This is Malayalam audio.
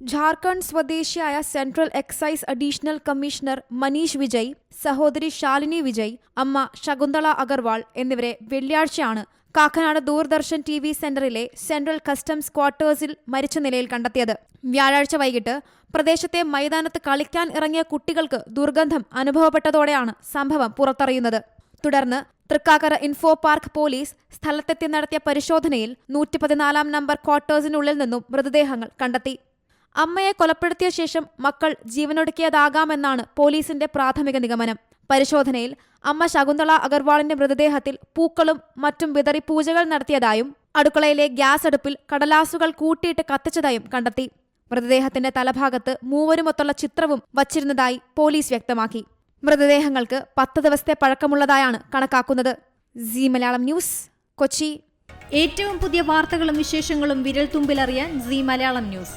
ജാർഖണ്ഡ് സ്വദേശിയായ central excise additional commissioner Manish Vijay സഹോദരി ശാലിനി വിജയ് അമ്മ ശകുന്തള അഗർവാൾ എന്നിവരെ വെള്ളിയാഴ്ചയാണ് കാക്കനാട് ദൂരദർശൻ ടി വി സെന്ററിലെ സെൻട്രൽ കസ്റ്റംസ് ക്വാർട്ടേഴ്സിൽ മരിച്ച നിലയിൽ കണ്ടെത്തിയത്. വ്യാഴാഴ്ച വൈകിട്ട് പ്രദേശത്തെ മൈതാനത്ത് കളിക്കാൻ ഇറങ്ങിയ കുട്ടികൾക്ക് ദുർഗന്ധം അനുഭവപ്പെട്ടതോടെയാണ് സംഭവം പുറത്തറിയുന്നത്. തുടർന്ന് തൃക്കാക്കര ഇൻഫോ പാർക്ക് പോലീസ് സ്ഥലത്തെത്തി നടത്തിയ പരിശോധനയിൽ നൂറ്റി പതിനാലാം നമ്പർ ക്വാർട്ടേഴ്സിനുള്ളിൽ നിന്നും മൃതദേഹങ്ങൾ കണ്ടെത്തി. അമ്മയെ കൊലപ്പെടുത്തിയ ശേഷം മക്കൾ ജീവനൊടുക്കിയതാകാമെന്നാണ് പോലീസിന്റെ പ്രാഥമിക നിഗമനം. പരിശോധനയിൽ അമ്മ ശകുന്തള അഗർവാളിന്റെ മൃതദേഹത്തിൽ പൂക്കളും മറ്റും വിതറി പൂജകൾ നടത്തിയതായും അടുക്കളയിലെ ഗ്യാസ് അടുപ്പിൽ കടലാസുകൾ കൂട്ടിയിട്ട് കത്തിച്ചതായും കണ്ടെത്തി. മൃതദേഹത്തിന്റെ തലഭാഗത്ത് മൂവരുമൊത്തുള്ള ചിത്രവും വച്ചിരുന്നതായി പോലീസ് വ്യക്തമാക്കി. മൃതദേഹങ്ങൾക്ക് പത്ത് ദിവസത്തെ പഴക്കമുള്ളതായാണ് കണക്കാക്കുന്നത്. C Malayalam news Kochi. ഏറ്റവും പുതിയ വാർത്തകളും വിശേഷങ്ങളും വിരൽ തുമ്പിലറിയാൻ സി മലയാളം ന്യൂസ്.